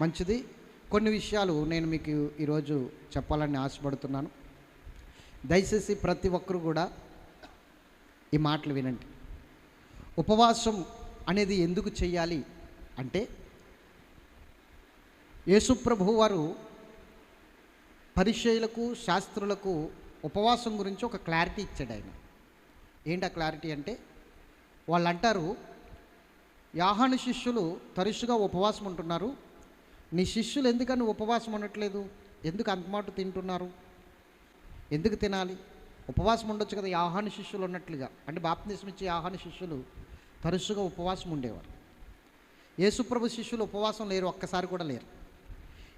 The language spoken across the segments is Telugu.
మంచిది. కొన్ని విషయాలు నేను మీకు ఈరోజు చెప్పాలని ఆశపడుతున్నాను. దయచేసి ప్రతి ఒక్కరు కూడా ఈ మాటలు వినండి. ఉపవాసం అనేది ఎందుకు చేయాలి అంటే యేసుప్రభు వారు పరిచయులకు శాస్త్రులకు ఉపవాసం గురించి ఒక క్లారిటీ ఇచ్చాడు ఆయన. ఏంటి ఆ క్లారిటీ అంటే వాళ్ళు అంటారు యాహాను శిష్యులు తరచుగా ఉపవాసం ఉంటున్నారు నీ శిష్యులు ఎందుకని ఉపవాసం ఉండట్లేదు? ఎందుకు అంతమాట తింటున్నారు? ఎందుకు తినాలి? ఉపవాసం ఉండొచ్చు కదా ఆహాన శిష్యులు ఉన్నట్లుగా. అంటే బాప్తిసం ఇచ్చే ఆహాన శిష్యులు తరచుగా ఉపవాసం ఉండేవారు. యేసుప్రభు శిష్యులు ఉపవాసం లేరు ఒక్కసారి కూడా లేరు.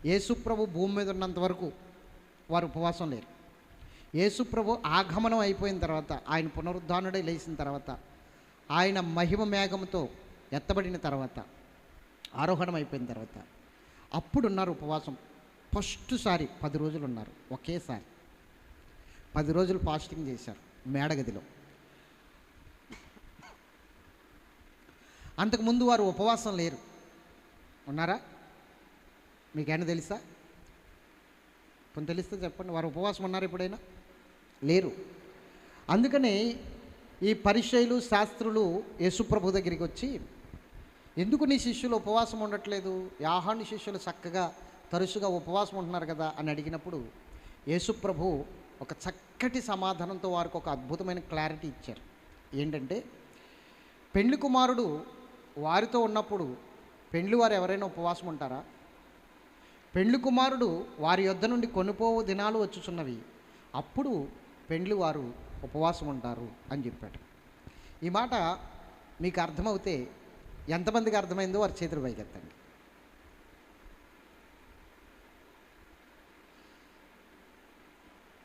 యేసుప్రభు భూమి మీద ఉన్నంత వరకు వారు ఉపవాసం లేరు. యేసుప్రభు ఆగమనం అయిపోయిన తర్వాత ఆయన పునరుద్ధానుడై లేచిన తర్వాత ఆయన మహిమ మేఘంతో ఎత్తబడిన తర్వాత ఆరోహణం అయిపోయిన తర్వాత అప్పుడు ఉన్నారు ఉపవాసం. ఫస్ట్ సారి పది రోజులు ఉన్నారు ఒకేసారి. పది రోజులు ఫాస్టింగ్ చేశారు మేడగదిలో. అంతకుముందు వారు ఉపవాసం లేరు. ఉన్నారా? మీకేమైనా తెలుసా? కొంత తెలిస్తే చెప్పండి వారు ఉపవాసం ఉన్నారు ఎప్పుడైనా? లేరు. అందుకని ఈ పరిచయులు శాస్త్రులు యేసుప్రభు దగ్గరికి వచ్చి ఎందుకు నీ శిష్యులు ఉపవాసం ఉండట్లేదు? యాహాని శిష్యులు చక్కగా తరచుగా ఉపవాసం ఉంటున్నారు కదా అని అడిగినప్పుడు యేసుప్రభు ఒక చక్కటి సమాధానంతో వారికి ఒక అద్భుతమైన క్లారిటీ ఇచ్చారు. ఏంటంటే పెండ్లి కుమారుడు వారితో ఉన్నప్పుడు పెండ్లి వారు ఎవరైనా ఉపవాసం ఉంటారా? పెండ్లి కుమారుడు వారి యొద్ద నుండి కొనుపోవు దినాలు వచ్చుచున్నవి. అప్పుడు పెండ్లి వారు ఉపవాసం ఉంటారు అని చెప్పాడు. ఈ మాట మీకు అర్థమవుతే ఎంతమందికి అర్థమైందో వారి చేతులు పైకెత్తండి.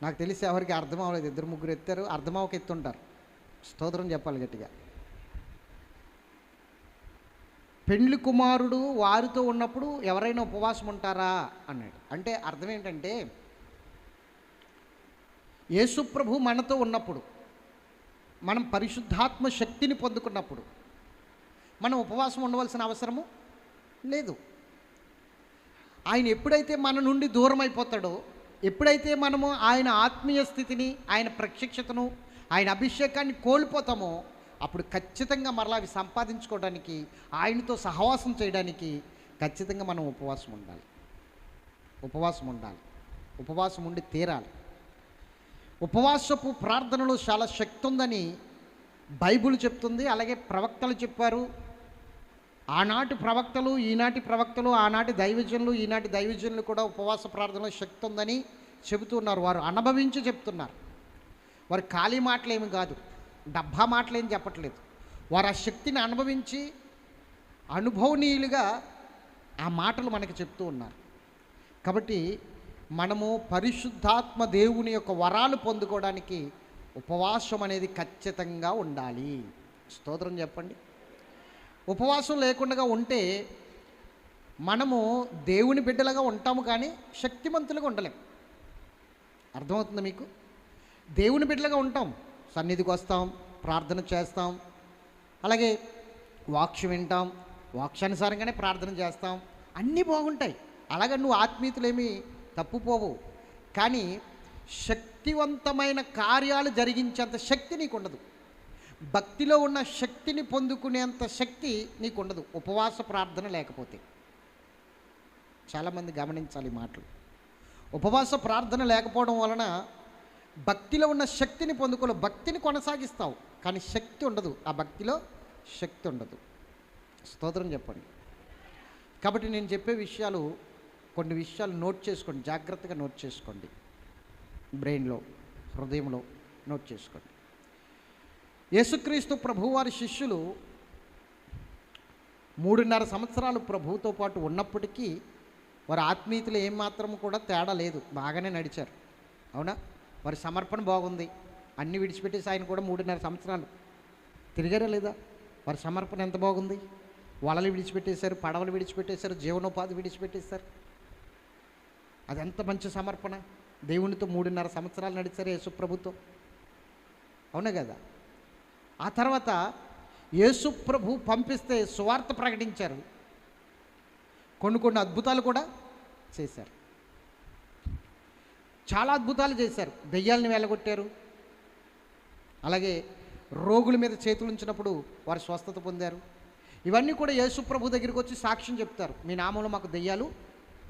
నాకు తెలిసి ఎవరికి అర్థం అవ్వలేదు. ఇద్దరు ముగ్గురు ఎత్తారు. అర్థం అవ్వక ఎత్తుంటారు. స్తోత్రం చెప్పాలి గట్టిగా. పెండ్లి కుమారుడు వారితో ఉన్నప్పుడు ఎవరైనా ఉపవాసం ఉంటారా? అన్నాడు. అంటే అర్థం ఏంటంటే యేసుప్రభు మనతో ఉన్నప్పుడు మనం పరిశుద్ధాత్మ శక్తిని పొందుకున్నప్పుడు మనం ఉపవాసం ఉండవలసిన అవసరము లేదు. ఆయన ఎప్పుడైతే మన నుండి దూరం అయిపోతాడో ఎప్పుడైతే మనము ఆయన ఆత్మీయ స్థితిని ఆయన ప్రత్యక్షతను ఆయన అభిషేకాన్ని కోల్పోతామో అప్పుడు ఖచ్చితంగా మరలా అవి సంపాదించుకోవడానికి ఆయనతో సహవాసం చేయడానికి ఖచ్చితంగా మనం ఉపవాసం ఉండాలి. ఉపవాసం ఉండాలి. ఉపవాసం ఉండి తీరాలి. ఉపవాసపు ప్రార్థనలో చాలా శక్తి ఉందని బైబిల్ చెప్తుంది అలాగే ప్రవక్తలు చెప్పారు. ఆనాటి ప్రవక్తలు ఈనాటి ప్రవక్తలు ఆనాటి దైవజనులు ఈనాటి దైవజనులు కూడా ఉపవాస ప్రార్థనలో శక్తి ఉందని చెబుతున్నారు వారు అనుభవించి చెప్తున్నారు. వారు ఖాళీ మాటలేమి కాదు. డబ్బా మాటలేం చెప్పట్లేదు. వారు ఆ శక్తిని అనుభవించి అనుభవనీయులుగా ఆ మాటలు మనకి చెప్తూ ఉన్నారు. కాబట్టి మనము పరిశుద్ధాత్మ దేవుని యొక్క వరాలు పొందుకోవడానికి ఉపవాసం అనేది ఖచ్చితంగా ఉండాలి. స్తోత్రం చెప్పండి. ఉపవాసం లేకుండా ఉంటే మనము దేవుని బిడ్డలుగా ఉంటాము కానీ శక్తిమంతులుగా ఉండలేం. అర్థమవుతుంది మీకు? దేవుని బిడ్డలుగా ఉంటాం సన్నిధికి వస్తాం ప్రార్థన చేస్తాం అలాగే వాక్యం వింటాం వాక్యానుసారంగానే ప్రార్థన చేస్తాం అన్నీ బాగుంటాయి. అలాగే నువ్వు ఆత్మీయతలేమి తప్పుపోవు. కానీ శక్తివంతమైన కార్యాలు జరిగించేంత శక్తి నీకు ఉండదు భక్తిలో ఉన్న శక్తిని పొందుకునేంత శక్తి నీకు ఉండదు ఉపవాస ప్రార్థన లేకపోతే. చాలామంది గమనించాలి ఈ మాటలు. ఉపవాస ప్రార్థన లేకపోవడం వలన భక్తిలో ఉన్న శక్తిని పొందుకోలే భక్తిని కొనసాగిస్తావు కానీ శక్తి ఉండదు. ఆ భక్తిలో శక్తి ఉండదు. స్తోత్రం చెప్పండి. కాబట్టి నేను చెప్పే విషయాలు కొన్ని విషయాలు నోట్ చేసుకోండి. జాగ్రత్తగా నోట్ చేసుకోండి. బ్రెయిన్లో హృదయంలో నోట్ చేసుకోండి. యేసుక్రీస్తు ప్రభువారి శిష్యులు మూడున్నర సంవత్సరాలు ప్రభువుతో పాటు ఉన్నప్పటికీ వారి ఆత్మీయతలు ఏమాత్రం కూడా తేడా లేదు. బాగానే నడిచారు. అవునా? వారి సమర్పణ బాగుంది. అన్ని విడిచిపెట్టేసి ఆయన కూడా మూడున్నర సంవత్సరాలు. తిరిగారా లేదా? వారి సమర్పణ ఎంత బాగుంది? వలలు విడిచిపెట్టేశారు పడవలు విడిచిపెట్టేశారు జీవనోపాధి విడిచిపెట్టేశారు. అది ఎంత మంచి సమర్పణ? దేవునితో మూడున్నర సంవత్సరాలు నడిచారు యేసుప్రభుతో. అవునా కదా? ఆ తర్వాత యేసుప్రభు పంపిస్తే సువార్త ప్రకటించారు. కొన్ని కొన్ని అద్భుతాలు కూడా చేశారు. చాలా అద్భుతాలు చేశారు. దెయ్యాలని వెళ్ళగొట్టారు అలాగే రోగుల మీద చేతులు ఉంచినప్పుడు వారు స్వస్థత పొందారు. ఇవన్నీ కూడా యేసుప్రభు దగ్గరికి వచ్చి సాక్ష్యం చెప్తారు. మీ నామంలో మాకు దెయ్యాలు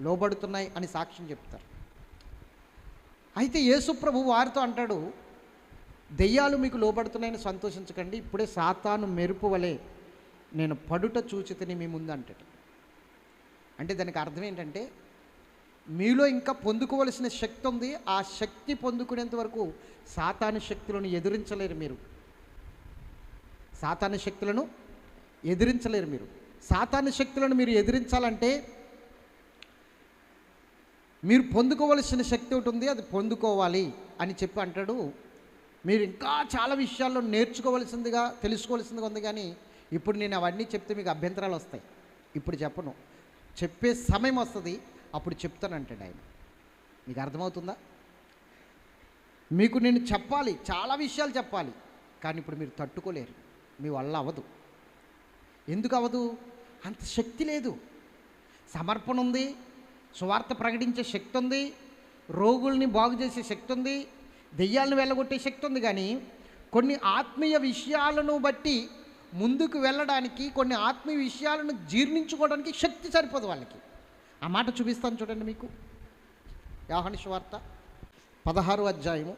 లోబడుతున్నాయి అని సాక్ష్యం చెప్తారు. అయితే యేసుప్రభు వారితో అంటాడు దెయ్యాలు మీకు లోబడుతున్నాయని సంతోషించకండి. ఇప్పుడే సాతాను మెరుపు వలె నేను పడుట చూచితని మీ ముందు అంటాడు అంటే దానికి అర్థం ఏంటంటే మీలో ఇంకా పొందుకోవలసిన శక్తి ఉంది. ఆ శక్తి పొందుకునేంత వరకు సాతాను శక్తులను ఎదిరించలేరు మీరు. సాతాను శక్తులను ఎదిరించలేరు మీరు. సాతాను శక్తులను మీరు ఎదిరించాలంటే మీరు పొందుకోవలసిన శక్తి ఒకటి ఉంది. అది పొందుకోవాలి అని చెప్పి అంటాడు మీరు ఇంకా చాలా విషయాల్లో నేర్చుకోవలసిందిగా తెలుసుకోవాల్సిందిగా ఉంది కానీ ఇప్పుడు నేను అవన్నీ చెప్తే మీకు అభ్యంతరాలు వస్తాయి. ఇప్పుడు చెప్పను. చెప్పే సమయం వస్తుంది అప్పుడు చెప్తానంటాడు ఆయన. మీకు అర్థమవుతుందా? మీకు నేను చెప్పాలి చాలా విషయాలు చెప్పాలి కానీ ఇప్పుడు మీరు తట్టుకోలేరు. మీ వల్ల అవ్వదు. ఎందుకు అవ్వదు? అంత శక్తి లేదు. సమర్పణ ఉంది సువార్త ప్రకటించే శక్తి ఉంది రోగుల్ని బాగు చేసే శక్తి ఉంది దెయ్యాలను వెళ్ళగొట్టే శక్తి ఉంది కానీ కొన్ని ఆత్మీయ విషయాలను బట్టి ముందుకు వెళ్ళడానికి కొన్ని ఆత్మీయ విషయాలను జీర్ణించుకోవడానికి శక్తి సరిపోదు వాళ్ళకి. ఆ మాట చూపిస్తాను చూడండి మీకు. యాహని వార్త పదహారు అధ్యాయము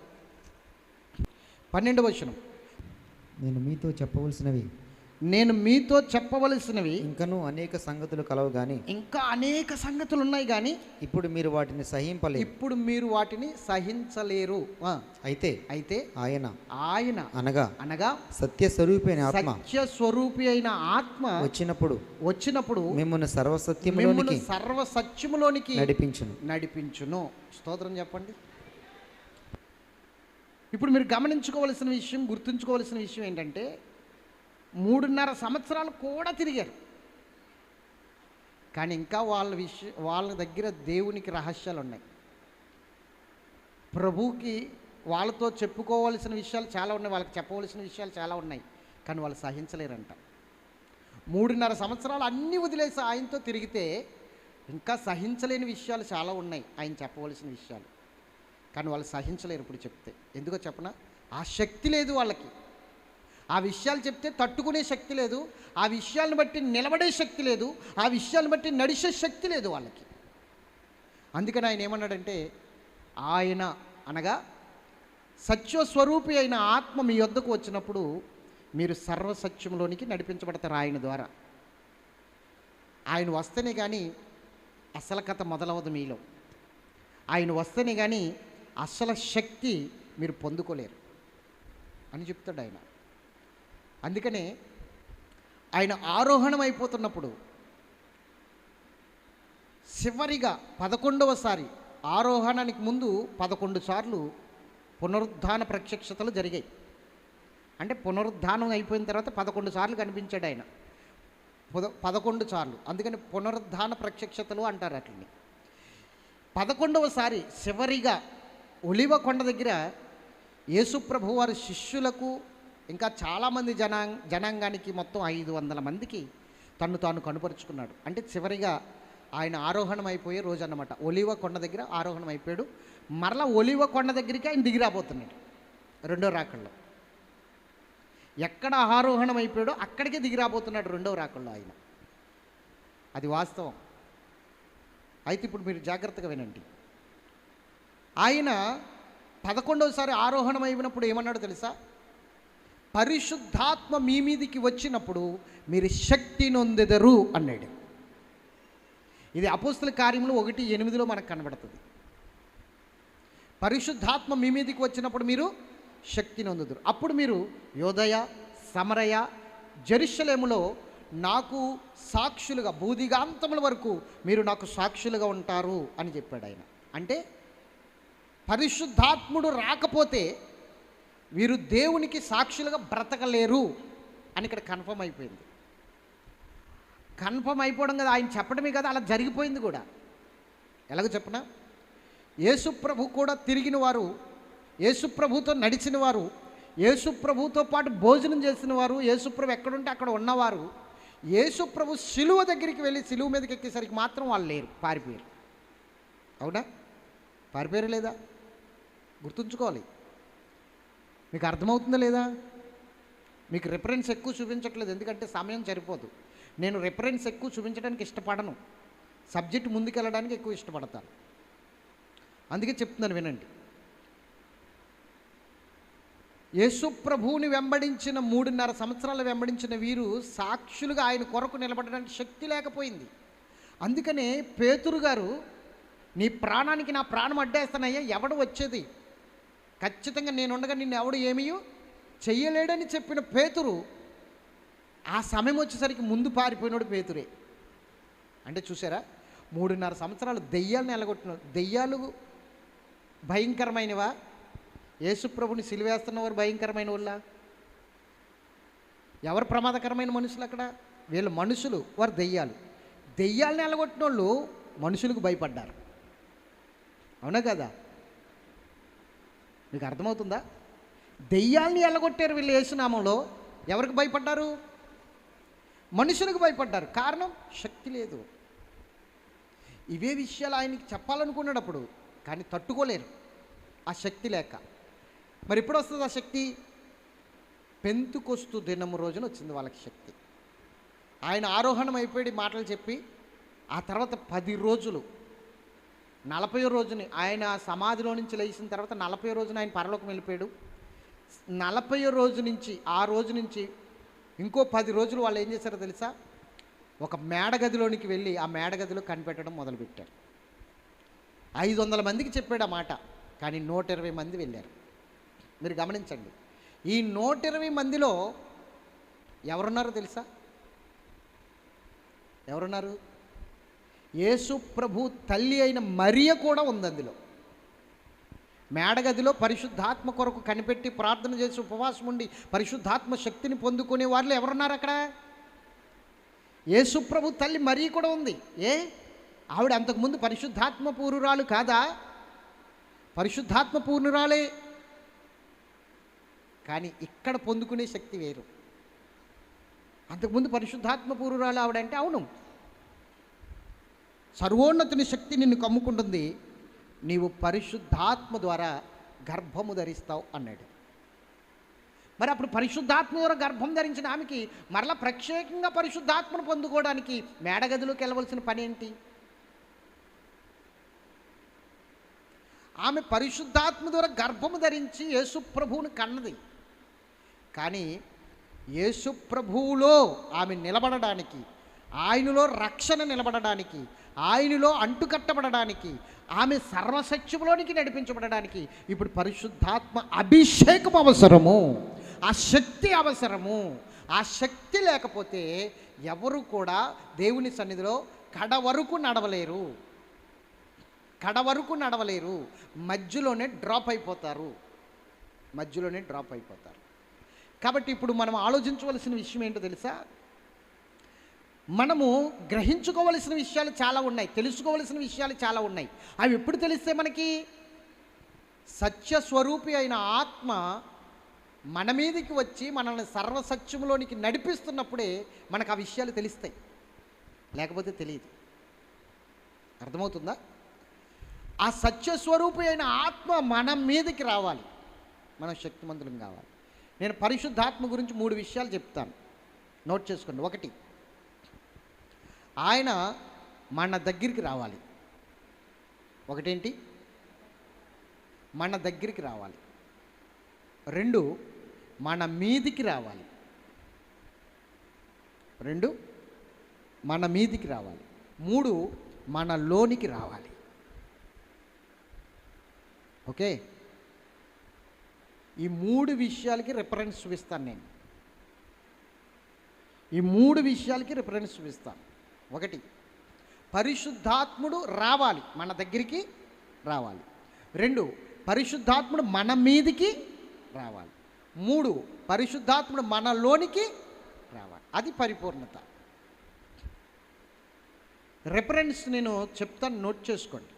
పన్నెండు వచనం. నేను మీతో చెప్పవలసినవి నేను మీతో చెప్పవలసినవి ఇంకనూ అనేక సంగతులు కలవు గాని ఇంకా అనేక సంగతులు ఉన్నాయి కానీ ఇప్పుడు మీరు వాటిని సహింపలేరు. ఇప్పుడు మీరు వాటిని సహించలేరు. అయితే అయితే ఆయన ఆయన అనగా అనగా సత్య స్వరూపైన ఆత్మ సత్య స్వరూపి అయిన ఆత్మ వచ్చినప్పుడు వచ్చినప్పుడు మిమ్మల్ని మిమ్మల్ని సర్వసత్యములోనికి సర్వ సత్యములోనికి నడిపించును. నడిపించును. స్తోత్రం చెప్పండి. ఇప్పుడు మీరు గమనించుకోవలసిన విషయం గుర్తుంచుకోవలసిన విషయం ఏంటంటే మూడున్నర సంవత్సరాలు కూడా తిరిగారు. కానీ ఇంకా వాళ్ళ విషయ వాళ్ళ దగ్గర దేవునికి రహస్యాలు ఉన్నాయి ప్రభువుకి వాళ్ళతో చెప్పుకోవాల్సిన విషయాలు చాలా ఉన్నాయి వాళ్ళకి చెప్పవలసిన విషయాలు చాలా ఉన్నాయి కానీ వాళ్ళు సహించలేరంట. మూడున్నర సంవత్సరాలు అన్నీ వదిలేసి ఆయనతో తిరిగితే ఇంకా సహించలేని విషయాలు చాలా ఉన్నాయి ఆయన చెప్పవలసిన విషయాలు. కానీ వాళ్ళు సహించలేరు ఇప్పుడు చెప్తే. ఎందుకో చెప్పనా? ఆ శక్తి లేదు వాళ్ళకి. ఆ విషయాలు చెప్తే తట్టుకునే శక్తి లేదు. ఆ విషయాలను బట్టి నిలబడే శక్తి లేదు. ఆ విషయాలను బట్టి నడిచే శక్తి లేదు వాళ్ళకి. అందుకని ఆయన ఏమన్నాడంటే ఆయన అనగా సత్యస్వరూపి అయిన ఆత్మ మీ వద్దకు వచ్చినప్పుడు మీరు సర్వసత్యంలోనికి నడిపించబడతారు ఆయన ద్వారా. ఆయన వస్తేనే కానీ అసలు కథ మొదలవదు మీలో. ఆయన వస్తేనే కానీ అసలు శక్తి మీరు పొందుకోలేరు అని చెప్తాడు ఆయన. అందుకనే ఆయన ఆరోహణం అయిపోతున్నప్పుడు చివరిగా పదకొండవసారి ఆరోహణానికి ముందు పదకొండు సార్లు పునరుద్ధాన ప్రత్యక్షతలు జరిగాయి. అంటే పునరుద్ధానం అయిపోయిన తర్వాత పదకొండు సార్లు కనిపించాడు ఆయన. పద పదకొండు సార్లు. అందుకని పునరుద్ధాన ప్రత్యక్షతలు అంటారు అట్లని. పదకొండవసారి చివరిగా ఒలివ కొండ దగ్గర యేసుప్రభు వారి శిష్యులకు ఇంకా చాలామంది జనా జనాంగానికి మొత్తం ఐదు వందల మందికి తను తాను కనుపరుచుకున్నాడు. అంటే చివరిగా ఆయన ఆరోహణం అయిపోయే రోజు అన్నమాట ఒలివ కొండ దగ్గర ఆరోహణం అయిపోయాడు మరలా ఒలివ కొండ దగ్గరికి ఆయన దిగి రాబోతున్నాడు. రెండో రాకల్లో. ఎక్కడ ఆరోహణం అయిపోయాడో అక్కడికే దిగి రాబోతున్నాడు రెండో రాకల్లో ఆయన. అది వాస్తవం. అయితే ఇప్పుడు మీరు జాగ్రత్తగా వినండి. ఆయన పదకొండవసారి ఆరోహణం అయినప్పుడు ఏమన్నాడు తెలుసా? పరిశుద్ధాత్మ మీ మీదికి వచ్చినప్పుడు మీరు శక్తి నొందెదరు అన్నాడు. ఇది అపోస్తుల కార్యములు ఒకటి ఎనిమిదిలో మనకు కనబడుతుంది. పరిశుద్ధాత్మ మీ మీదికి వచ్చినప్పుడు మీరు శక్తి నొందుదురు. అప్పుడు మీరు యోదయ సమరయ జరిషలేములో నాకు సాక్షులుగా బూదిగాంతముల వరకు మీరు నాకు సాక్షులుగా ఉంటారు అని చెప్పాడు ఆయన. అంటే పరిశుద్ధాత్ముడు రాకపోతే వీరు దేవునికి సాక్షులుగా బ్రతకలేరు అని ఇక్కడ కన్ఫర్మ్ అయిపోయింది. కన్ఫర్మ్ అయిపోవడం కదా ఆయన చెప్పడమే కదా అలా జరిగిపోయింది కూడా. ఎలాగో చెప్పనా? యేసుప్రభు కూడా తిరిగిన వారు యేసుప్రభుతో నడిచిన వారు యేసుప్రభుతో పాటు భోజనం చేసిన వారు యేసుప్రభు ఎక్కడుంటే అక్కడ ఉన్నవారు యేసుప్రభు శిలువ దగ్గరికి వెళ్ళి శిలువ మీదకి ఎక్కేసరికి మాత్రం వాళ్ళు లేరు పారిపోయారు. అవునా? పారిపోయారు లేదా? గుర్తుంచుకోవాలి. మీకు అర్థమవుతుందా లేదా? మీకు రిఫరెన్స్ ఎక్కువ చూపించట్లేదు ఎందుకంటే సమయం సరిపోదు. నేను రిఫరెన్స్ ఎక్కువ చూపించడానికి ఇష్టపడను. సబ్జెక్ట్ ముందుకెళ్ళడానికి ఎక్కువ ఇష్టపడతాను. అందుకే చెప్తున్నాను వినండి. యేసు ప్రభువుని వెంబడించిన మూడున్నర సంవత్సరాలు వెంబడించిన వీరు సాక్షులుగా ఆయన కొరకు నిలబడడానికి శక్తి లేకపోయింది. అందుకనే పేతురు గారు నీ ప్రాణానికి నా ప్రాణం అడ్డేస్తానయ్యా ఎవడు వచ్చేది? ఖచ్చితంగా నేనుండగా నిన్ను ఎవడు ఏమీయో చెయ్యలేడని చెప్పిన పేతురు ఆ సమయం వచ్చేసరికి ముందు పారిపోయినాడు పేతురే. అంటే చూసారా? మూడున్నర సంవత్సరాలు దెయ్యాలను ఎలగొట్టిన దెయ్యాలు భయంకరమైనవా? యేసుప్రభుని సిలివేస్తున్న వారు భయంకరమైన వాళ్ళ ఎవరు ప్రమాదకరమైన మనుషులు అక్కడ? వీళ్ళు మనుషులు వారు దెయ్యాలు. దెయ్యాలను ఎలగొట్టిన వాళ్ళు మనుషులకు భయపడ్డారు. అవునా కదా? మీకు అర్థమవుతుందా? దెయ్యాల్ని ఎల్లగొట్టారు వీళ్ళు యేసునామంలో. ఎవరికి భయపడ్డారు? మనుషులకు భయపడ్డారు. కారణం? శక్తి లేదు. ఇవే విషయాలు ఆయనకి చెప్పాలనుకున్నప్పుడు కానీ తట్టుకోలేరు. ఆ శక్తి లేక. మరి ఎప్పుడు వస్తుంది ఆ శక్తి? పెంతుకొస్తు దినము రోజున వచ్చింది వాళ్ళకి శక్తి. ఆయన ఆరోహణం అయిపోయి మాటలు చెప్పి ఆ తర్వాత పది రోజులు నలభై రోజుని ఆయన సమాధిలో నుంచి లేచిన తర్వాత నలభై రోజున ఆయన పరలోకం వెళ్ళిపోయాడు. నలభై రోజు నుంచి ఆ రోజు నుంచి ఇంకో పది రోజులు వాళ్ళు ఏం చేశారో తెలుసా? ఒక మేడగదిలోనికి వెళ్ళి ఆ మేడగదిలో కనిపెట్టడం మొదలుపెట్టారు. ఐదు వందల మందికి చెప్పాడు ఆ మాట కానీ నూట ఇరవై మంది వెళ్ళారు. మీరు గమనించండి ఈ నూట ఇరవై మందిలో ఎవరున్నారో తెలుసా? ఎవరున్నారు? యేసు ప్రభు తల్లి అయిన మరియ కూడా ఉంది అందులో. మేడగదిలో పరిశుద్ధాత్మ కొరకు కనిపెట్టి ప్రార్థన చేసి ఉపవాసం ఉండి పరిశుద్ధాత్మ శక్తిని పొందుకునే వాళ్ళు ఎవరున్నారు అక్కడ? యేసుప్రభు తల్లి మరీ కూడా ఉంది. ఏ? ఆవిడ అంతకుముందు పరిశుద్ధాత్మ పూర్ణురాలు కాదా? పరిశుద్ధాత్మ పూర్ణురాలే. కానీ ఇక్కడ పొందుకునే శక్తి వేరు. అంతకుముందు పరిశుద్ధాత్మ పూర్వరాలు ఆవిడంటే అవును. సర్వోన్నతుని శక్తి నిన్ను కమ్ముకుంటుంది. నీవు పరిశుద్ధాత్మ ద్వారా గర్భము ధరిస్తావు అన్నాడు. మరి అప్పుడు పరిశుద్ధాత్మ ద్వారా గర్భం ధరించిన ఆమెకి మరలా ప్రత్యేకంగా పరిశుద్ధాత్మను పొందుకోవడానికి మేడగదిలోకి వెళ్ళవలసిన పని ఏంటి? ఆమె పరిశుద్ధాత్మ ద్వారా గర్భము ధరించి యేసుప్రభువుని కన్నది. కానీ యేసుప్రభువులో ఆమె నిలబడడానికి ఆయనలో రక్షణ నిలబడడానికి ఆయనలో అంటుకట్టబడడానికి ఆమె సర్వసత్యంలోనికి నడిపించబడడానికి ఇప్పుడు పరిశుద్ధాత్మ అభిషేకం అవసరము ఆ శక్తి అవసరము. ఆ శక్తి లేకపోతే ఎవరు కూడా దేవుని సన్నిధిలో కడ వరకు నడవలేరు. కడ వరకు నడవలేరు. మధ్యలోనే డ్రాప్ అయిపోతారు. మధ్యలోనే డ్రాప్ అయిపోతారు. కాబట్టి ఇప్పుడు మనం ఆలోచించవలసిన విషయం ఏంటో తెలుసా? మనము గ్రహించుకోవలసిన విషయాలు చాలా ఉన్నాయి తెలుసుకోవలసిన విషయాలు చాలా ఉన్నాయి. అవి ఎప్పుడు తెలిస్తే మనకి? సత్యస్వరూపి అయిన ఆత్మ మన మీదకి వచ్చి మనల్ని సర్వసత్యంలోనికి నడిపిస్తున్నప్పుడే మనకు ఆ విషయాలు తెలుస్తాయి. లేకపోతే తెలియదు. అర్థమవుతుందా? ఆ సత్యస్వరూపి అయిన ఆత్మ మన మీదకి రావాలి. మనం శక్తిమంతులం కావాలి. నేను పరిశుద్ధాత్మ గురించి మూడు విషయాలు చెప్తాను. నోట్ చేసుకోండి. ఒకటి ఆయన మన దగ్గరికి రావాలి. ఒకటేంటి? మన దగ్గరికి రావాలి. రెండు మన మీదికి రావాలి. రెండు మన మీదికి రావాలి. మూడు మన లోనికి రావాలి. ఓకే? ఈ మూడు విషయాలకి రిఫరెన్స్ చూపిస్తాను నేను. ఈ మూడు విషయాలకి రిఫరెన్స్ చూపిస్తాను ఒకటి. పరిశుద్ధాత్ముడు రావాలి మన దగ్గరికి రావాలి. రెండు పరిశుద్ధాత్ముడు మన మీదికి రావాలి. మూడు పరిశుద్ధాత్ముడు మనలోనికి రావాలి. అది పరిపూర్ణత. రెఫరెన్స్ నేను చెప్తాను నోట్ చేసుకోండి.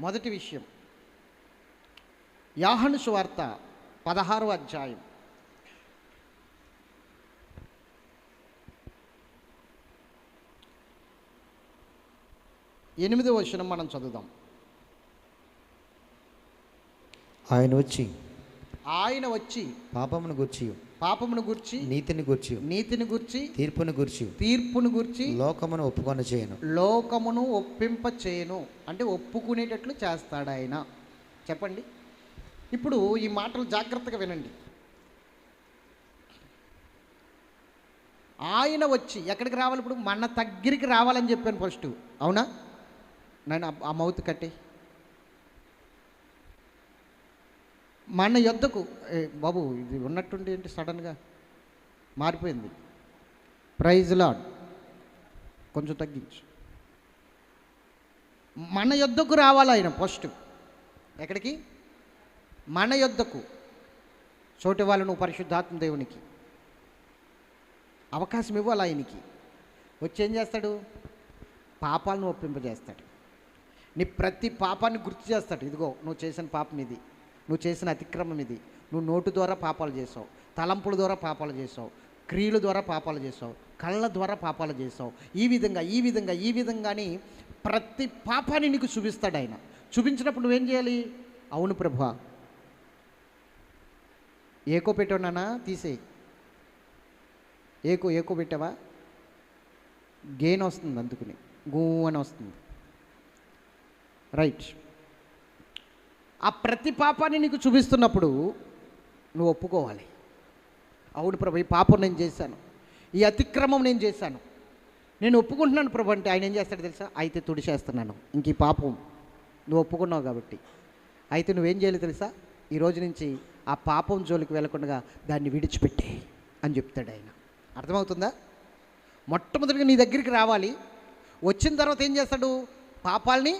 మొదటి విషయం. యాహను సువార్త పదహారో అధ్యాయం. ఎనిమిదో వచనం మనం చదువుదాం. ఆయన వచ్చి ఆయన వచ్చి పాపమును గుర్చి పాపమును గుర్చి నీతిని గుర్చి నీతిని గుర్చి తీర్పును గుర్చి తీర్పును గుర్చి లోకమును ఒప్పుకొని చేయను. లోకమును ఒప్పింప చేయను అంటే ఒప్పుకునేటట్లు చేస్తాడు ఆయన చెప్పండి. ఇప్పుడు ఈ మాటలు జాగ్రత్తగా వినండి. ఆయన వచ్చి ఎక్కడికి రావాలి ఇప్పుడు? మన దగ్గరికి రావాలని చెప్పాను ఫస్ట్. అవునా? నేను ఆ- మౌత్ కట్టి. మన యొద్దకు బాబు ఇది ఉన్నట్టుండి ఏంటి సడన్గా? మారిపోయింది. ప్రైజ్ లాడ్. కొంచెం తగ్గించు. మన యొద్దకు రావాలి ఆయన ఫస్ట్. ఎక్కడికి? మన యొద్దకు. చోటి వాళ్ళను పరిశుద్ధాత్మ దేవునికి. అవకాశం ఇవ్వాలి ఆయనకి. వచ్చి ఏం చేస్తాడు? పాపాలను ఒప్పింపజేస్తాడు. నీ ప్రతి పాపాన్ని గుర్తు చేస్తాడు. ఇదిగో నువ్వు చేసిన పాపం ఇది. నువ్వు చేసిన అతిక్రమం ఇది. నువ్వు నోటు ద్వారా పాపాలు చేసావు. తలంపుల ద్వారా పాపాలు చేసావు. క్రియల ద్వారా పాపాలు చేసావు. కళ్ళ ద్వారా పాపాలు చేసావు. ఈ విధంగా ఈ విధంగా ఈ విధంగాని ప్రతి పాపాన్ని నీకు చూపిస్తాడు ఆయన. చూపించినప్పుడు నువ్వేం చేయాలి? అవును ప్రభు ఏకో పెట్టానా తీసేయి. ఏకో ఏకో పెట్టావా? గెయిన్ వస్తుంది అందుకుని. గూ అని వస్తుంది. రైట్ ఆ ప్రతి పాపాన్ని నీకు చూపిస్తున్నప్పుడు నువ్వు ఒప్పుకోవాలి. అవును ప్రభు ఈ పాపం నేను చేశాను. ఈ అతిక్రమం నేను చేశాను. నేను ఒప్పుకుంటున్నాను ప్రభు అంటే ఆయన ఏం చేస్తాడు తెలుసా? అయితే తుడిచేస్తున్నాను. ఇంక ఈ పాపం నువ్వు ఒప్పుకున్నావు కాబట్టి. అయితే నువ్వేం చేయాలి తెలుసా? ఈ రోజు నుంచి ఆ పాపం జోలికి వెళ్ళకుండా దాన్ని విడిచిపెట్టే అని చెప్తాడు ఆయన. అర్థమవుతుందా? మొట్టమొదటిగా నీ దగ్గరికి రావాలి. వచ్చిన తర్వాత ఏం చేస్తాడు? పాపాలని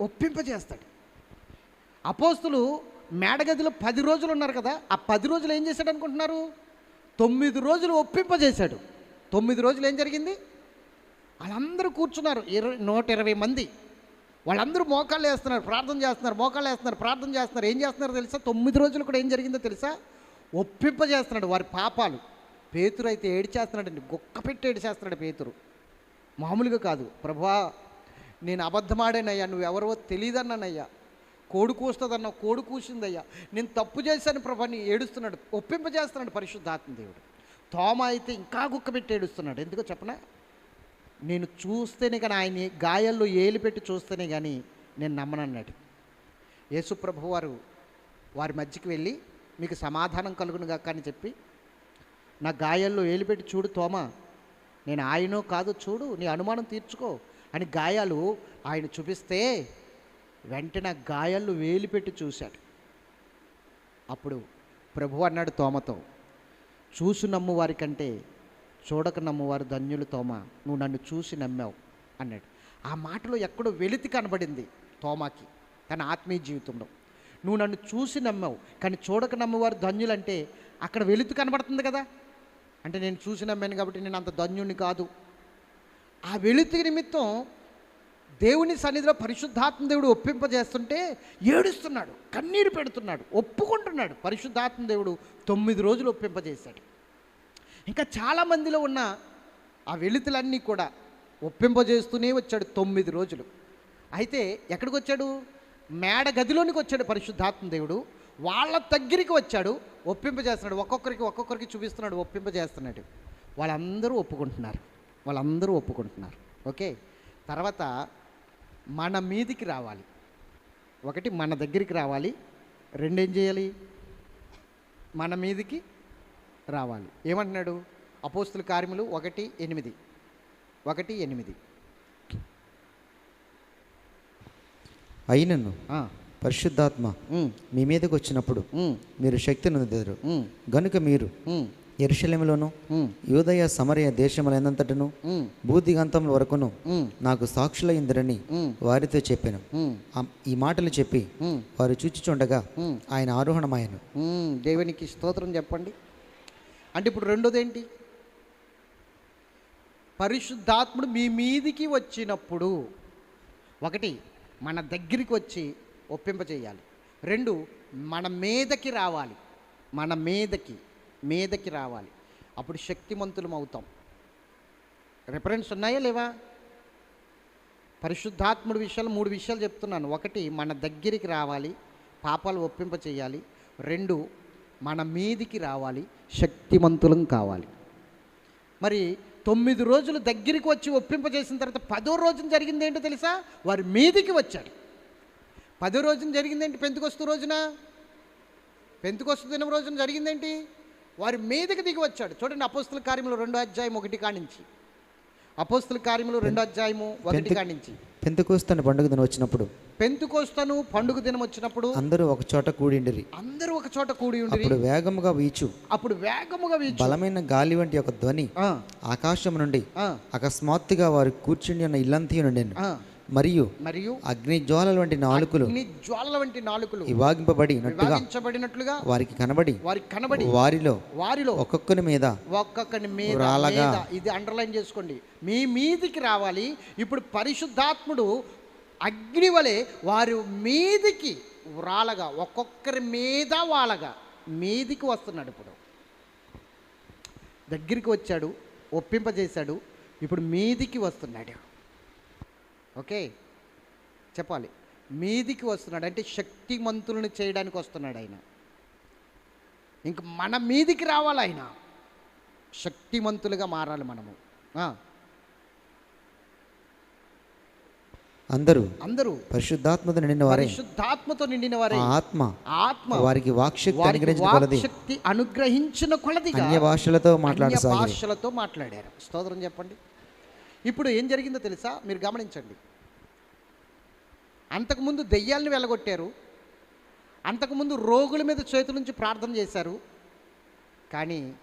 ఒప్పింపజేస్తాడు. అపోస్తులు మేడగదిలో పది రోజులు ఉన్నారు కదా ఆ పది రోజులు ఏం చేశాడు అనుకుంటున్నారు? తొమ్మిది రోజులు ఒప్పింపజేశాడు. తొమ్మిది రోజులు ఏం జరిగింది? వాళ్ళందరూ కూర్చున్నారు ఇరవై నూట ఇరవై మంది. వాళ్ళందరూ మోకాళ్ళు వేస్తున్నారు ప్రార్థన చేస్తున్నారు మోకాళ్ళు వేస్తున్నారు ప్రార్థన చేస్తున్నారు. ఏం చేస్తున్నారు తెలుసా? తొమ్మిది రోజులు కూడా ఏం జరిగిందో తెలుసా? ఒప్పింపజేస్తున్నాడు వారి పాపాలు. పేతురు అయితే ఏడిచేస్తున్నాడండి గుక్క పెట్టి ఏడిచేస్తున్నాడు పేతురు. మామూలుగా కాదు. ప్రభా నేను అబద్ధమాడానయ్యా నువ్వెవరో తెలియదన్నానయ్యా కోడి కూస్తుందన్నా కోడి కూసిందయ్యా. నేను తప్పు చేశాను ప్రభాని ఏడుస్తున్నాడు ఒప్పింపజేస్తున్నాడు పరిశుద్ధాత్మ దేవుడు. తోమ అయితే ఇంకా గుక్క పెట్టి ఏడుస్తున్నాడు ఎందుకో చెప్పనా? నేను చూస్తేనే కానీ ఆయన గాయాల్లో ఏలు పెట్టి చూస్తేనే కానీ నేను నమ్మనన్నాడు. యేసుప్రభు వారు వారి మధ్యకి వెళ్ళి మీకు సమాధానం కలుగును గాక అని చెప్పి నా గాయాల్లో ఏలిపెట్టి చూడు తోమ నేను ఆయనో కాదు చూడు నీ అనుమానం తీర్చుకో అని గాయాలు ఆయన చూపిస్తే వెంటనే గాయాలు వేలు పెట్టి చూశాడు. అప్పుడు ప్రభు అన్నాడు తోమతో చూసి నమ్ము వారి కంటే చూడక నమ్మువారు ధన్యులు తోమ నువ్వు నన్ను చూసి నమ్మావు అన్నాడు. ఆ మాటలో ఎక్కడో వెలితి కనబడింది తోమాకి తన ఆత్మీయ జీవితంలో. నువ్వు నన్ను చూసి నమ్మావు కానీ చూడక నమ్మవారు ధన్యులంటే అక్కడ వెలుతు కనబడుతుంది కదా? అంటే నేను చూసి నమ్మాను కాబట్టి నేను అంత ధన్యుని కాదు ఆ వెలుతు నిమిత్తం దేవుని సన్నిధిలో పరిశుద్ధాత్మ దేవుడు ఒప్పింపజేస్తుంటే ఏడుస్తున్నాడు కన్నీరు పెడుతున్నాడు ఒప్పుకుంటున్నాడు. పరిశుద్ధాత్మ దేవుడు తొమ్మిది రోజులు ఒప్పింపజేశాడు. ఇంకా చాలామందిలో ఉన్న ఆ వెలుతులన్నీ కూడా ఒప్పింపజేస్తూనే వచ్చాడు తొమ్మిది రోజులు. అయితే ఎక్కడికి వచ్చాడు? మేడ గదిలోనికి వచ్చాడు పరిశుద్ధాత్మ దేవుడు. వాళ్ళ దగ్గరికి వచ్చాడు ఒప్పింపజేస్తున్నాడు. ఒక్కొక్కరికి ఒక్కొక్కరికి చూపిస్తున్నాడు ఒప్పింపజేస్తున్నాడు. వాళ్ళందరూ ఒప్పుకుంటున్నారు. వాళ్ళందరూ ఒప్పుకుంటున్నారు. ఓకే? తర్వాత మన మీదికి రావాలి. ఒకటి మన దగ్గరికి రావాలి. రెండేం చేయాలి? మన మీదికి రావాలి. ఏమంటున్నాడు? అపోస్తుల కార్యములు ఒకటి ఎనిమిది. ఒకటి ఎనిమిది. అయినను పరిశుద్ధాత్మ మీ మీదకి వచ్చినప్పుడు మీరు శక్తి నొందుతారు ఉమ్, గనుక మీరు ఎరుషలేములోను యూదయ సమరయ దేశములంతటను ఉమ్, భూదిగంతముల వరకును నాకు సాక్షులైందరని వారితో చెప్పాను. ఈ మాటలు చెప్పి వారు చూచిచుండగా. ఆయన ఆరోహణమాయను. దేవునికి స్తోత్రం చెప్పండి. అంటే ఇప్పుడు రెండోది ఏంటి పరిశుద్ధాత్ముడు మీ మీదికి వచ్చినప్పుడు ఒకటి మన దగ్గరికి వచ్చి ఒప్పింపచేయాలి రెండు మన మీదకి రావాలి. మన మీదకి. మీదకి రావాలి. అప్పుడు శక్తిమంతులం అవుతాం. రిఫరెన్స్ ఉన్నాయా లేవా? పరిశుద్ధాత్ముడు విషయాలు మూడు విషయాలు చెప్తున్నాను. ఒకటి మన దగ్గరికి రావాలి పాపాలు ఒప్పింప చేయాలి రెండు మన మీదికి రావాలి శక్తిమంతులం కావాలి. మరి తొమ్మిది రోజులు దగ్గరికి వచ్చి ఒప్పింప చేసిన తర్వాత పదో రోజున జరిగింది ఏంటో తెలుసా? వారి మీదికి వచ్చారు. పదో రోజున జరిగిందేంటి పెంతుకొస్తు రోజున? పెంతుకొస్తు దినం రోజున జరిగిందేంటి వారి మీదకి దిగి వచ్చాడు. చూడండి అపోస్తుల కార్యములు రెండో అధ్యాయం ఒకటి కానించి అపోస్తుల కార్యములు రెండో అధ్యాయము ఒకటి కానించి పెంతకోస్తున్న పండుగ దినం వచ్చినప్పుడు. పెంతుకోస్తను పండుగ దినం వచ్చినప్పుడు అందరూ ఒక చోట కూడిండిరి. అందరూ ఒక చోట కూడి అప్పుడు వేగముగా వీచు. అప్పుడు వేగముగా వీచు. బలమైన గాలి వంటి ఒక ధ్వని ఆ, ఆకాశం నుండి అకస్మాత్తుగా వారు కూర్చుని ఉన్న ఇల్లంతీ నుండెను. ఆ. మరియు మరియు అగ్ని జ్వాలల వంటి నాలుకలు అగ్ని జ్వాలల వంటి నాలుకలు విభాగింపబడినట్టుగా విభాగించబడినట్లుగా వారికి కనబడి వారికి కనబడి వారిలో వారిలో ఒక్కొక్కరి మీద ఒక్కొక్కని మీద రాలగా. మీద. ఇది అండర్లైన్ చేసుకోండి. మీ మీదికి రావాలి. ఇప్పుడు పరిశుద్ధాత్ముడు అగ్ని వలె వారి మీదికి రాలగా ఒక్కొక్కరి మీద వాళ్ళగా మీదికి వస్తున్నాడు ఇప్పుడు. దగ్గరికి వచ్చాడు ఒప్పింపజేశాడు ఇప్పుడు మీదికి వస్తున్నాడు. ఓకే? చెప్పాలి. మీదికి వస్తున్నాడు. అంటే శక్తిమంతులను చేయడానికి వస్తున్నాడు ఆయన. ఇంక మన మీదికి రావాలి ఆయన. శక్తిమంతులుగా మారాలి మనము. అందరూ అందరూ. పరిశుద్ధాత్మతో నిండిన వారే. పరిశుద్ధాత్మతో నిండిన వారే. ఆత్మ ఆత్మ వారికి వాక్శక్తి అనుగ్రహించిన కొలది. శక్తి అనుగ్రహించిన కొలదిగా అన్య భాషలతో మాట్లాడసాగి. భాషలతో మాట్లాడారు. స్తోత్రం చెప్పండి. ఇప్పుడు ఏం జరిగిందో తెలుసా? మీరు గమనించండి. అంతకుముందు దెయ్యాలను వెళ్ళగొట్టారు అంతకుముందు రోగుల మీద చేతుల నుంచి ప్రార్థన చేశారు. కానీ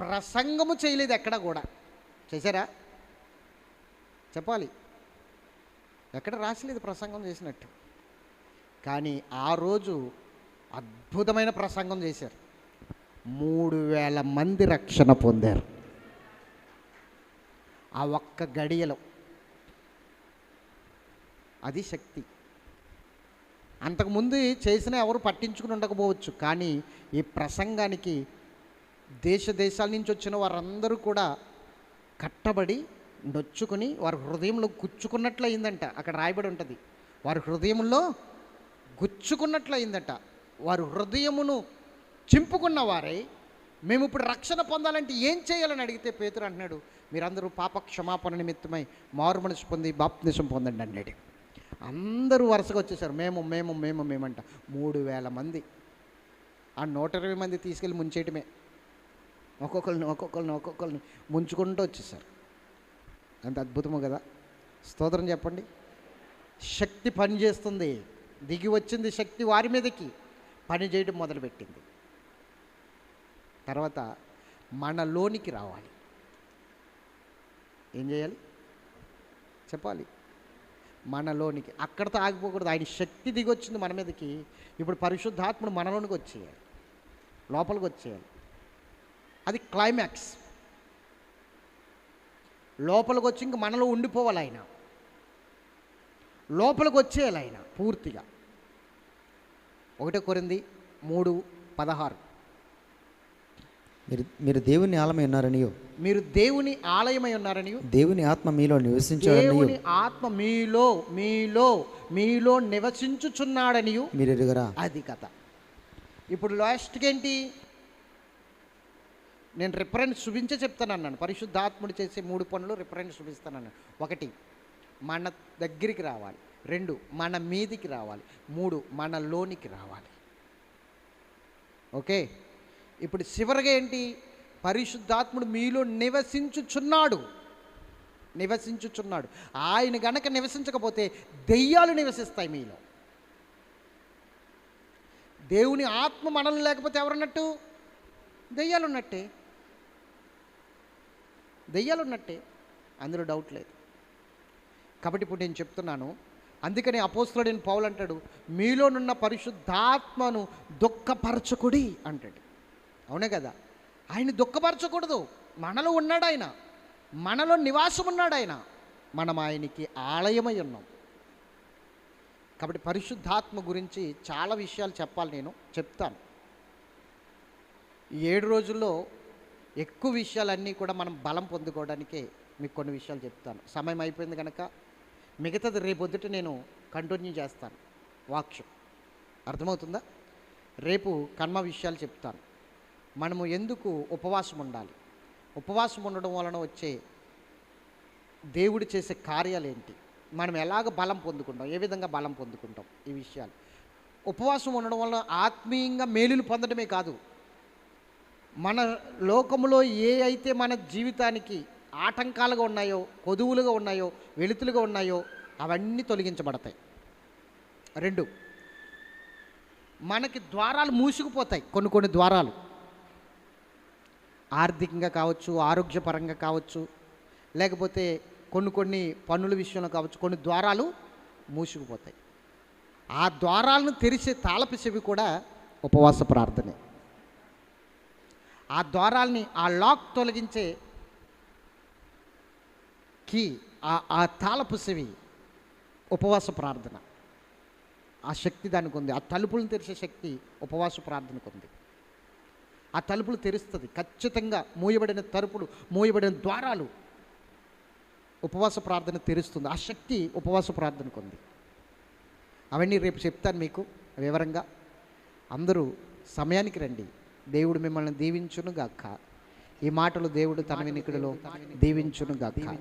ప్రసంగము చేయలేదు ఎక్కడ కూడా. చేశారా? చెప్పాలి. ఎక్కడ రాసలేదు ప్రసంగం చేసినట్టు. కానీ ఆ రోజు అద్భుతమైన ప్రసంగం చేశారు. మూడు వేల మంది రక్షణ పొందారు. ఆ ఒక్క గడియలో. అది శక్తి. అంతకుముందు చేసిన ఎవరు పట్టించుకుని ఉండకపోవచ్చు. కానీ ఈ ప్రసంగానికి దేశ దేశాల నుంచి వచ్చిన వారందరూ కూడా కట్టబడి నొచ్చుకుని వారి హృదయంలో గుచ్చుకున్నట్లు అయిందంట. అక్కడ రాయబడి ఉంటుంది. వారి హృదయంలో గుచ్చుకున్నట్లు అయిందట. వారి హృదయమును చింపుకున్న వారే మేము ఇప్పుడు రక్షణ పొందాలంటే ఏం చేయాలని అడిగితే పేతురు అంటున్నాడు మీరందరూ పాప క్షమాపణ నిమిత్తమై మారు మనసు పొంది బాప్తిసం పొందండి అన్నాడు అందరూ వరుసగా వచ్చేసారు మేము మేము మేము మేమంట. మూడు వేల మంది. ఆ నూట ఇరవై మంది తీసుకెళ్ళి ముంచేయటమే. ఒక్కొక్కరిని ఒక్కొక్కరిని ఒక్కొక్కరిని ముంచుకుంటూ వచ్చేసారు. అంత అద్భుతము కదా. స్తోత్రం చెప్పండి. శక్తి పనిచేస్తుంది. దిగి వచ్చింది శక్తి వారి మీదకి. పని చేయడం మొదలుపెట్టింది. తర్వాత మనలోనికి రావాలి. ఏం చేయాలి? చెప్పాలి. మనలోనికి అక్కడితో ఆగిపోకూడదు. ఆయన శక్తి దిగొచ్చింది మన మీదకి. ఇప్పుడు పరిశుద్ధాత్ముడు మనలోనికి వచ్చేయాలి. లోపలికి వచ్చేయాలి. అది క్లైమాక్స్ లోపలికి వచ్చి ఇంక మనలో ఉండిపోవాలి ఆయన. లోపలికి వచ్చేయాలి ఆయన పూర్తిగా. ఒకటే కొరింది మూడు పదహారు. మీరు మీరు దేవుని ఆలమై ఉన్నారనియో. మీరు దేవుని ఆలయమై ఉన్నారని దేవుని ఆత్మ మీలో నివసించారనియో దేవుని ఆత్మ మీలో మీలో మీలో నివసించుచున్నాడనియు. మీరు ఎరుగరా? అది కథ. ఇప్పుడు లాస్ట్కి ఏంటి నేను రిఫరెన్స్ చూపించే చెప్తాను అన్నాను. పరిశుద్ధాత్ముడు చేసే మూడు పనులు రిఫరెన్స్ చూపిస్తానన్నాను ఒకటి మన దగ్గరికి రావాలి. రెండు మన మీదికి రావాలి. మూడు మన లోనికి రావాలి. ఓకే? ఇప్పుడు చివరిగా ఏంటి? పరిశుద్ధాత్ముడు మీలో నివసించుచున్నాడు. నివసించుచున్నాడు. ఆయన గనక నివసించకపోతే దెయ్యాలు నివసిస్తాయి మీలో. దేవుని ఆత్మ మనలు లేకపోతే ఎవరున్నట్టు? దెయ్యాలు ఉన్నట్టే దెయ్యాలు ఉన్నట్టే అందులో డౌట్ లేదు. కాబట్టి ఇప్పుడు నేను చెప్తున్నాను. అందుకని అపోస్తులుడైన పౌలు అంటాడు మీలోనున్న పరిశుద్ధాత్మను దుఃఖపరచకుడి అంటాడు. అవునే కదా? ఆయన దుఃఖపరచకూడదు. మనలో ఉన్నాడు ఆయన మనలో నివాసం ఉన్నాడు ఆయన మనం ఆయనకి ఆలయమై ఉన్నాం. కాబట్టి పరిశుద్ధాత్మ గురించి చాలా విషయాలు చెప్పాలి నేను. చెప్తాను. ఈ ఏడు రోజుల్లో ఎక్కువ విషయాలన్నీ కూడా మనం బలం పొందుకోవడానికే మీకు కొన్ని విషయాలు చెప్తాను. సమయం అయిపోయింది కనుక మిగతాది రేపొద్దుట నేను కంటిన్యూ చేస్తాను. వాక్యం. అర్థమవుతుందా? రేపు కర్మ విషయాలు చెప్తాను. మనము ఎందుకు ఉపవాసం ఉండాలి ఉపవాసం ఉండడం వలన వచ్చే దేవుడు చేసే కార్యాలు ఏంటి మనం ఎలాగ బలం పొందుకుంటాం? ఏ విధంగా బలం పొందుకుంటాం? ఈ విషయాలు. ఉపవాసం ఉండడం వలన ఆత్మీయంగా మేలులు పొందడమే కాదు. మన లోకంలో ఏ అయితే మన జీవితానికి ఆటంకాలుగా ఉన్నాయో కొదువులుగా ఉన్నాయో వెలుతులుగా ఉన్నాయో అవన్నీ తొలగించబడతాయి. రెండు మనకి ద్వారాలు మూసుకుపోతాయి. కొన్ని కొన్ని ద్వారాలు. ఆర్థికంగా కావచ్చు ఆరోగ్యపరంగా కావచ్చు లేకపోతే కొన్ని కొన్ని పన్నుల విషయంలో కావచ్చు కొన్ని ద్వారాలు మూసుకుపోతాయి. ఆ ద్వారాలను తెరిచే తాళపు చెవి కూడా ఉపవాస ప్రార్థనే. ఆ ద్వారాల్ని ఆ లాక్ తొలగించే కీ ఆ ఆ తాళపు చెవి ఉపవాస ప్రార్థన. ఆ శక్తి దానికి ఉంది. ఆ తలుపులను తెరిచే శక్తి ఉపవాస ప్రార్థనకు ఉంది. ఆ తలుపులు తెరుస్తుంది. ఖచ్చితంగా మూయబడిన తలుపులు మూయబడిన ద్వారాలు ఉపవాస ప్రార్థన తెరుస్తుంది. ఆ శక్తి ఉపవాస ప్రార్థనకు ఉంది. అవన్నీ రేపు చెప్తాను మీకు వివరంగా. అందరూ సమయానికి రండి. దేవుడు మిమ్మల్ని దీవించును గాక ఈ మాటలు దేవుడు తన వినికిడిలో దీవించును. గాక